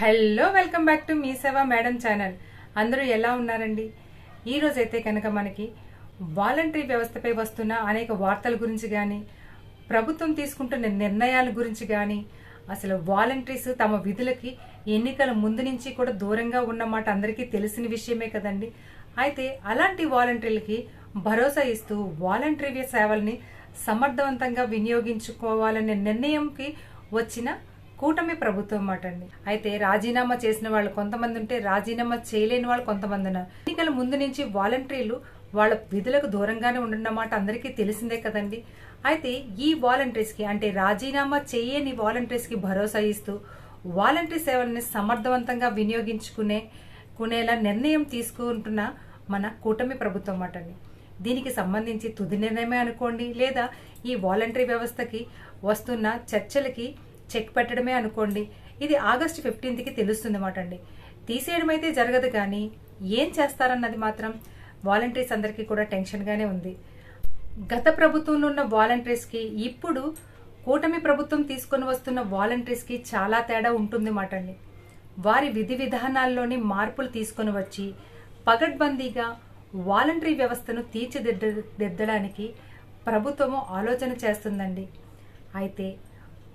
Hello welcome back to me Seva madam channel. అందరూ ఎలా ఉన్నారండి? ఈరోజైతే కనుక మనకి వాలంటరీ వ్యవస్థపై వస్తున్న అనేక వార్తల గురించి కానీ ప్రభుత్వం తీసుకుంటున్న నిర్ణయాల గురించి కానీ అసలు వాలంటీర్స్ తమ విధులకి ఎన్నికల ముందు నుంచి కూడా దూరంగా ఉన్నమాట అందరికీ తెలిసిన విషయమే కదండి. అయితే అలాంటి వాలంటీర్లకి భరోసా ఇస్తూ వాలంటరీ సేవల్ని సమర్థవంతంగా వినియోగించుకోవాలనే నిర్ణయంకి వచ్చిన కూటమి ప్రభుత్వం మాట అండి అయితే రాజీనామా చేసిన వాళ్ళు కొంతమంది ఉంటే రాజీనామా చేయలేని వాళ్ళు కొంతమంది ఉన్నారు. ఎన్నికల ముందు నుంచి వాలంటీర్లు వాళ్ళ విధులకు దూరంగానే ఉండన్నమాట అందరికీ తెలిసిందే కదండి. అయితే ఈ వాలంటీర్స్కి అంటే రాజీనామా చేయని వాలంటీర్స్కి భరోసా ఇస్తూ వాలంటీర్ సేవల్ని సమర్థవంతంగా వినియోగించుకునే కొనేలా నిర్ణయం తీసుకుంటున్న మన కూటమి ప్రభుత్వం మాట అండి దీనికి సంబంధించి తుది నిర్ణయమే అనుకోండి. లేదా ఈ వాలంటరీ వ్యవస్థకి వస్తున్న చర్చలకి చెక్ పెట్టడమే అనుకోండి. ఇది ఆగస్టు ఫిఫ్టీన్త్కి తెలుస్తుంది అన్నమాట అండి తీసేయడం అయితే జరగదు కానీ ఏం చేస్తారన్నది మాత్రం వాలంటీర్స్ అందరికీ కూడా టెన్షన్గానే ఉంది. గత ప్రభుత్వంలో ఉన్న వాలంటీర్స్కి ఇప్పుడు కూటమి ప్రభుత్వం తీసుకొని వస్తున్న వాలంటీర్స్కి చాలా తేడా ఉంటుంది మాట అండి వారి విధి విధానాల్లోని మార్పులు తీసుకొని వచ్చి పగడ్బందీగా వాలంటరీ వ్యవస్థను తీర్చిదిద్దడానికి ప్రభుత్వము ఆలోచన చేస్తుందండి. అయితే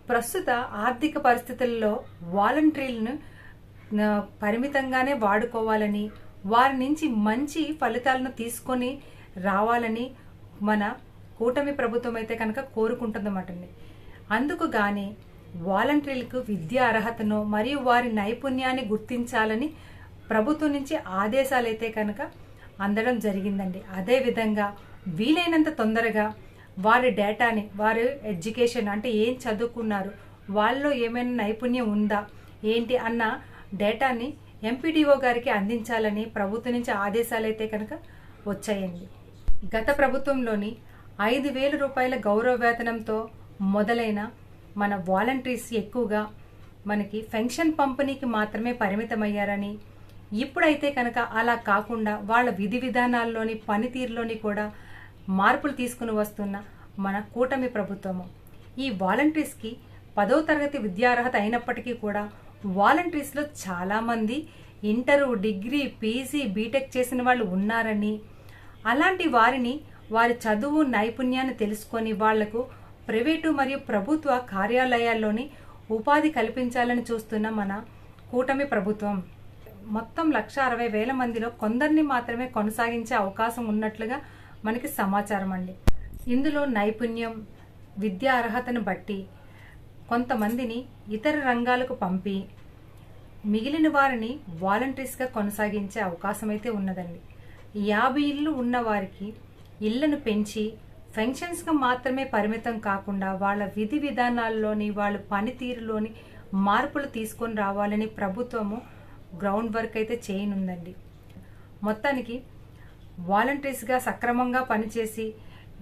ప్రస్తుత ఆర్థిక పరిస్థితుల్లో వాలంటీర్లను పరిమితంగానే వాడుకోవాలని వారి నుంచి మంచి ఫలితాలను తీసుకొని రావాలని మన కూటమి ప్రభుత్వం అయితే కనుక కోరుకుంటుందన్నమాట అండి. అందుకు గాని వాలంటీర్లకు విద్యా అర్హతను మరియు వారి నైపుణ్యాన్ని గుర్తించాలని ప్రభుత్వం నుంచి ఆదేశాలైతే కనుక అందడం జరిగిందండి. అదేవిధంగా వీలైనంత తొందరగా వారి డేటాని వారి ఎడ్యుకేషన్ అంటే ఏం చదువుకున్నారు వాళ్ళలో ఏమైనా నైపుణ్యం ఉందా ఏంటి అన్న డేటాని ఎంపీడీఓ గారికి అందించాలని ప్రభుత్వం నుంచి ఆదేశాలైతే కనుక వచ్చాయండి. గత ప్రభుత్వంలోని ఐదు వేల రూపాయల గౌరవ వేతనంతో మొదలైన మన వాలంటీర్స్ ఎక్కువగా మనకి పెన్షన్ పంపిణీకి మాత్రమే పరిమితమయ్యారని ఇప్పుడైతే కనుక అలా కాకుండా వాళ్ళ విధి విధానాల్లోని పనితీరులోని కూడా మార్పులు తీసుకుని వస్తున్న మన కూటమి ప్రభుత్వము. ఈ వాలంటీర్స్కి పదో తరగతి విద్యార్హత అయినప్పటికీ కూడా వాలంటీర్స్లో చాలామంది ఇంటరు డిగ్రీ పీజీ బీటెక్ చేసిన వాళ్ళు ఉన్నారని అలాంటి వారిని వారి చదువు నైపుణ్యాన్ని తెలుసుకొని వాళ్ళకు ప్రైవేటు మరియు ప్రభుత్వ కార్యాలయాల్లోని ఉపాధి కల్పించాలని చూస్తున్న మన కూటమి ప్రభుత్వం. మొత్తం లక్ష అరవై వేల మందిలో కొందరిని మాత్రమే కొనసాగించే అవకాశం ఉన్నట్లుగా మనకి సమాచారం అండి ఇందులో నైపుణ్యం విద్యా అర్హతను బట్టి కొంతమందిని ఇతర రంగాలకు పంపి మిగిలిన వారిని వాలంటీర్స్గా కొనసాగించే అవకాశం అయితే ఉన్నదండి. యాభై ఇళ్ళు ఉన్న వారికి ఇళ్ళను పెంచి ఫంక్షన్స్గా మాత్రమే పరిమితం కాకుండా వాళ్ళ విధి విధానాల్లోని వాళ్ళ పనితీరులోని మార్పులు తీసుకొని రావాలని ప్రభుత్వము గ్రౌండ్ వర్క్ అయితే చేయనుందండి. మొత్తానికి వాలంటీర్స్గా సక్రమంగా పనిచేసి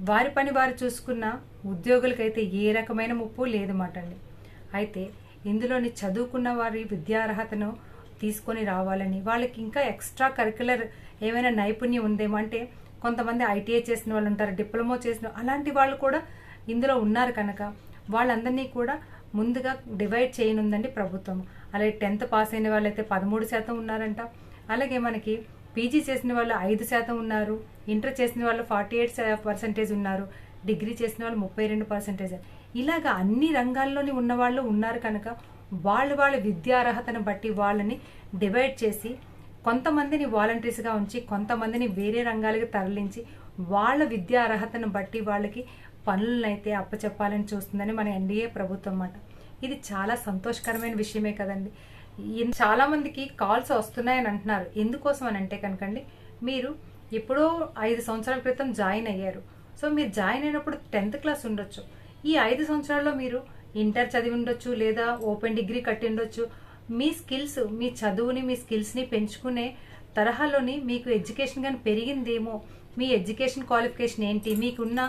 వారి పని వారు చూసుకున్న ఉద్యోగులకైతే ఏ రకమైన ముప్పు లేదన్నమాట అండి అయితే ఇందులోని చదువుకున్న వారి విద్యార్హతను తీసుకొని రావాలని వాళ్ళకి ఇంకా ఎక్స్ట్రా కరికులర్ ఏమైనా నైపుణ్యం ఉందేమో అంటే కొంతమంది ఐటీఐ చేసిన వాళ్ళు ఉంటారు డిప్లొమా చేసిన అలాంటి వాళ్ళు కూడా ఇందులో ఉన్నారు కనుక వాళ్ళందరినీ కూడా ముందుగా డివైడ్ చేయనుందండి ప్రభుత్వం. అలాగే టెన్త్ పాస్ అయిన వాళ్ళైతే పదమూడు శాతం ఉన్నారంట. అలాగే మనకి పీజీ చేసిన వాళ్ళు ఐదు శాతం ఉన్నారు ఇంటర్ చేసిన వాళ్ళు ఫార్టీ ఎయిట్ పర్సెంటేజ్ ఉన్నారు డిగ్రీ చేసిన వాళ్ళు ముప్పై రెండు పర్సెంటేజ్. ఇలాగా అన్ని రంగాల్లోని ఉన్న వాళ్ళు ఉన్నారు కనుక వాళ్ళు వాళ్ళ విద్యార్హతను బట్టి వాళ్ళని డివైడ్ చేసి కొంతమందిని వాలంటీర్స్గా ఉంచి కొంతమందిని వేరే రంగాలకు తరలించి వాళ్ళ విద్యార్హతను బట్టి వాళ్ళకి పనులనైతే అప్పచెప్పాలని చూస్తుందని మన ఎన్డీఏ ప్రభుత్వం అన్నమాట ఇది చాలా సంతోషకరమైన విషయమే కదండి. చాలా మందికి కాల్స్ వస్తున్నాయని అంటున్నారు. ఎందుకోసం అని అంటే కనుకండి మీరు ఎప్పుడో ఐదు సంవత్సరాల క్రితం జాయిన్ అయ్యారు. సో మీరు జాయిన్ అయినప్పుడు టెన్త్ క్లాస్ ఉండొచ్చు. ఈ ఐదు సంవత్సరాల్లో మీరు ఇంటర్ చదివి ఉండొచ్చు లేదా ఓపెన్ డిగ్రీ కట్టి ఉండొచ్చు. మీ స్కిల్స్ మీ చదువుని మీ స్కిల్స్ని పెంచుకునే తరహాలోని మీకు ఎడ్యుకేషన్ కానీ పెరిగిందేమో మీ ఎడ్యుకేషన్ క్వాలిఫికేషన్ ఏంటి మీకున్న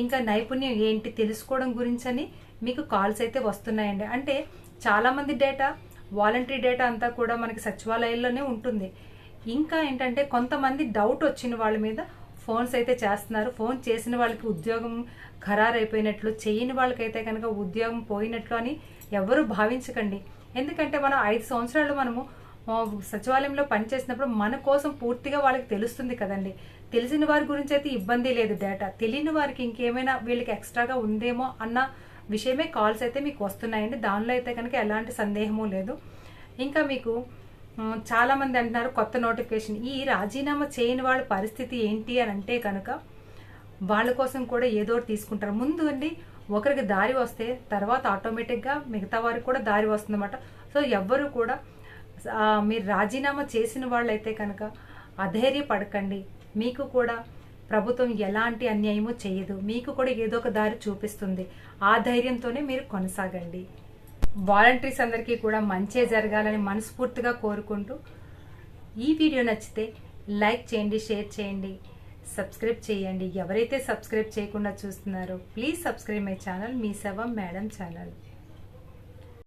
ఇంకా నైపుణ్యం ఏంటి తెలుసుకోవడం గురించి అని మీకు కాల్స్ అయితే వస్తున్నాయండి. అంటే చాలామంది డేటా వాలంటరీ డేటా అంతా కూడా మనకి సచివాలయాల్లోనే ఉంటుంది. ఇంకా ఏంటంటే కొంతమంది డౌట్ వచ్చిన వాళ్ళ మీద ఫోన్స్ అయితే చేస్తున్నారు. ఫోన్ చేసిన వాళ్ళకి ఉద్యోగం ఖరారైపోయినట్లు చేయని వాళ్ళకైతే కనుక ఉద్యోగం పోయినట్లు అని ఎవరు భావించకండి. ఎందుకంటే మనం ఐదు సంవత్సరాలు మనము సచివాలయంలో పనిచేసినప్పుడు మన కోసం పూర్తిగా వాళ్ళకి తెలుస్తుంది కదండి. తెలిసిన వారి గురించి అయితే ఇబ్బంది లేదు డేటా. తెలియని వారికి ఇంకేమైనా వీళ్ళకి ఎక్స్ట్రాగా ఉందేమో అన్న విషయమే కాల్స్ అయితే మీకు వస్తున్నాయండి. దానిలో అయితే కనుక ఎలాంటి సందేహము లేదు. ఇంకా మీకు చాలామంది అంటున్నారు కొత్త నోటిఫికేషన్. ఈ రాజీనామా చేయని వాళ్ళ పరిస్థితి ఏంటి అని అంటే కనుక వాళ్ళ కోసం కూడా ఏదో ఒకటి తీసుకుంటారు. ముందు అండి ఒకరికి దారి వస్తే తర్వాత ఆటోమేటిక్గా మిగతా వారికి కూడా దారి వస్తుందన్నమాట. సో ఎవ్వరు కూడా మీరు రాజీనామా చేసిన వాళ్ళైతే కనుక అధైర్యపడకండి. మీకు కూడా ప్రభుత్వం ఎలాంటి అన్యాయమో చేయదు. మీకు కూడా ఏదో ఒక దారి చూపిస్తుంది. ఆ ధైర్యంతోనే మీరు కొనసాగండి. వాలంటీర్స్ అందరికీ కూడా మంచే జరగాలని మనస్ఫూర్తిగా కోరుకుంటూ ఈ వీడియో నచ్చితే లైక్ చేయండి షేర్ చేయండి సబ్స్క్రైబ్ చేయండి. ఎవరైతే సబ్స్క్రైబ్ చేయకుండా చూస్తున్నారో ప్లీజ్ సబ్స్క్రైబ్ మై ఛానల్. మీ సెవ మేడం ఛానల్.